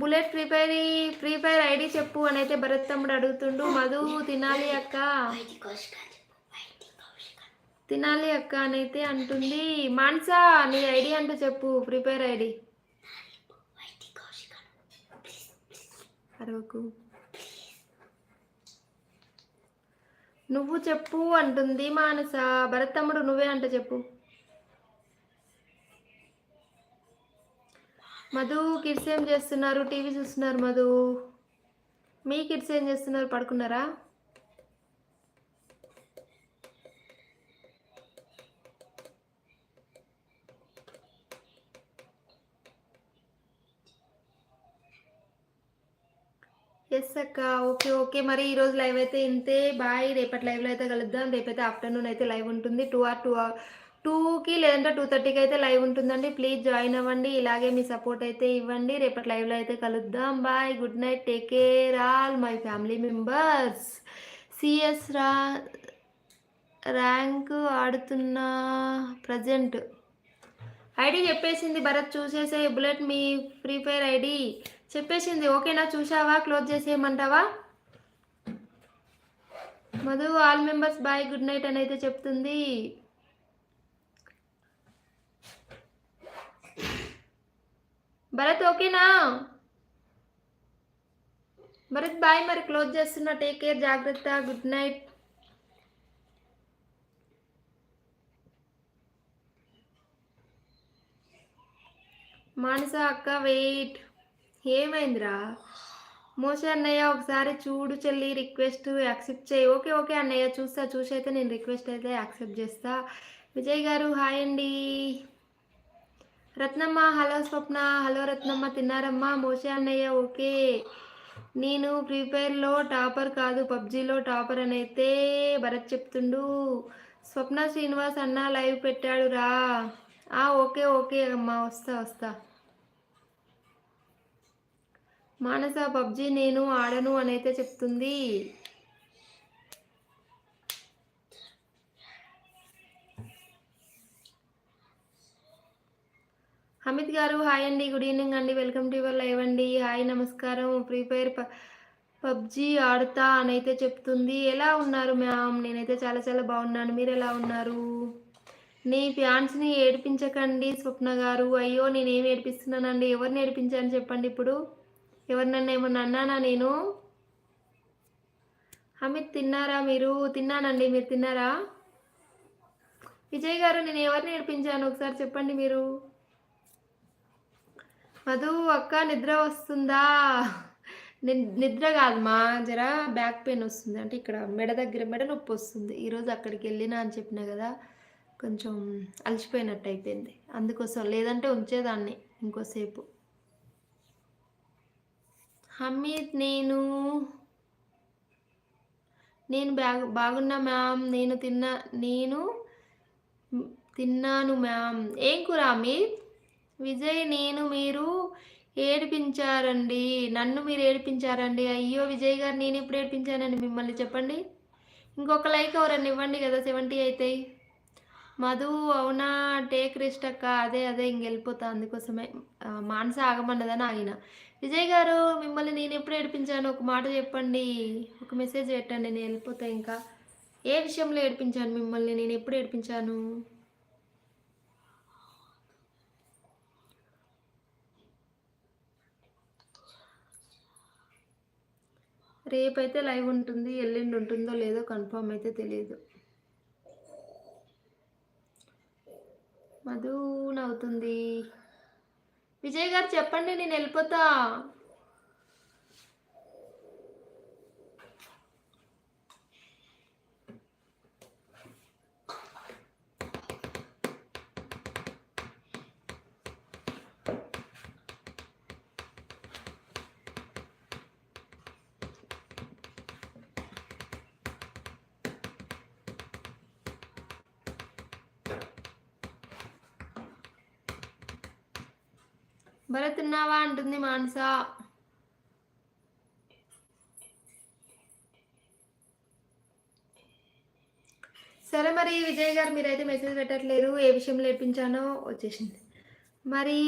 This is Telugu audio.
Bullet free fire free fire ID చెప్పు అని అయితే భరత్ తమ్ముడు అడుగుతుండు. మధు తినాలి అక్క. తినాలి అక్క అని అయితే అంటుంది. మాన్సా నీ ఐడి అంటూ చెప్పు ఫ్రీ ఫైర్ ఐడి. అరవకు. నువ్వు చెప్పు అంటుంది మానస. భరత్ తమ్ముడు నువ్వే అంట చెప్పు. మధు కిడ్స్ ఏం చేస్తున్నారు? టీవీ చూస్తున్నారు మధు. మీ కిడ్స్ ఏం చేస్తున్నారు? పడుకున్నారా? ఎస్ అక్క ఓకే ఓకే. మరి ఈరోజు లైవ్ అయితే ఇంతే. బాయ్. రేపటి లైవ్లో అయితే కలుద్దాం. రేపైతే ఆఫ్టర్నూన్ అయితే లైవ్ ఉంటుంది. టూ ఆర్ టూ టూకి లేదంటే టూ థర్టీకి అయితే లైవ్ ఉంటుందండి. ప్లీజ్ జాయిన్ అవ్వండి. ఇలాగే మీ సపోర్ట్ అయితే ఇవ్వండి. రేపటి లైవ్లో అయితే కలుద్దాం. Bye good night. Take care all my family members. CS రా ర్యాంక్ ఆడుతున్న ప్రజెంట్. ఐడి చెప్పేసింది భరత్ చూసేసే బుల్లెట్ మీ ఫ్రీ ఫైర్ ఐడి. చెప్పేసింది. ఓకేనా? చూసావా close చేసేయమంటావా? Madhu all members bye good night అని అయితే చెప్తుంది. భరత్ ఓకేనా భరత్ బాయ్ మరి. క్లోజ్ చేస్తున్నా. టేక్ కేర్ జాగ్రత్త. గుడ్ నైట్ మానస అక్క వెయిట్ ఏమైందిరా? మోసే అన్నయ్య ఒకసారి చూడు చెల్లి రిక్వెస్ట్ యాక్సెప్ట్ చేయి. ఓకే ఓకే అన్నయ్య చూస్తా. చూసి అయితే నేను రిక్వెస్ట్ అయితే యాక్సెప్ట్ చేస్తా. విజయ్ గారు హాయ్ అండి. రత్నమ్మ హలో స్వప్న. హలో రత్నమ్మ తిన్నారమ్మా? మోసే అన్నయ్య ఓకే. నేను ఫ్రీఫైర్లో టాపర్ కాదు పబ్జీలో టాపర్ అని అయితే భరత్ చెప్తుండు. స్వప్న శ్రీనివాస్ అన్న లైవ్ పెట్టాడు రా. ఆ, ఓకే ఓకే అమ్మా వస్తా వస్తా. మానస పబ్జి నేను ఆడను అని అయితే చెప్తుంది. అమిత్ గారు హాయ్ అండి గుడ్ ఈవినింగ్ అండి వెల్కమ్ టు యువర్ లైవ్ అండి. హాయ్ నమస్కారం. ఫ్రీ ఫైర్ ప పబ్జి ఆడతా అని అయితే చెప్తుంది. ఎలా ఉన్నారు మ్యామ్? నేనైతే చాలా చాలా బాగున్నాను. మీరు ఎలా ఉన్నారు? నీ ఫ్యాన్స్ని ఏడిపించకండి స్వప్న గారు. అయ్యో నేనేమి ఏడిపిస్తున్నానండి? ఎవరిని ఏడిపించాను చెప్పండి ఇప్పుడు? ఎవరినన్నా ఏమన్నా అన్నానా నేను? అమిత్ తిన్నారా మీరు? తిన్నానండి మీరు తిన్నారా? విజయ్ గారు నేను ఎవరిని ఏడిపించాను? ఒకసారి చెప్పండి మీరు. మధు అక్క నిద్ర వస్తుందా? ని- నిద్ర కాదు మా జర బ్యాక్ పెయిన్ వస్తుంది. అంటే ఇక్కడ మెడ దగ్గర మెడ నొప్పి వస్తుంది. ఈరోజు అక్కడికి వెళ్ళినా అని చెప్పిన కదా కొంచెం అలసిపోయినట్టు అయిపోయింది. అందుకోసం లేదంటే ఉంచేదాన్ని ఇంకోసేపు. హమీద్ నేను నేను బ్యాగ్ బాగున్నా మ్యామ్ నేను తిన్నా నేను తిన్నాను మ్యామ్. ఏం కూర హమీద్? విజయ్ నేను మీరు ఏడిపించారండి. నన్ను మీరు ఏడిపించారండి. అయ్యో విజయ్ గారు నేను ఎప్పుడు ఏడిపించానండి మిమ్మల్ని చెప్పండి. ఇంకొక లైక్ ఎవరన్నా ఇవ్వండి కదా సెవెంటీ అవుతాయి మధు అవునా? టేక్ రెస్ట్ అక్క. అదే అదే ఇంక వెళ్ళిపోతా అందుకోసమే. మానస ఆగమన్నదని ఆగిన. విజయ్ గారు మిమ్మల్ని నేను ఎప్పుడు ఏడిపించాను? ఒక మాట చెప్పండి. ఒక మెసేజ్ పెట్టండి. నేను వెళ్ళిపోతా ఇంకా. ఏ విషయంలో ఏడిపించాను మిమ్మల్ని? నేను ఎప్పుడు ఏడిపించాను? రేపైతే లైవ్ ఉంటుంది ఎల్లుండి ఉంటుందో లేదో కన్ఫామ్ అయితే తెలియదు మధు నవ్వుతుంది. విజయ్ గారు చెప్పండి నేను వెళ్ళిపోతా. భరత్ ఉన్నావా అంటుంది మానస. సరే మరి విజయ్ గారు మీరైతే మెసేజ్ పెట్టట్లేరు ఏ విషయంలో లేపించానో వచ్చేసింది. మరి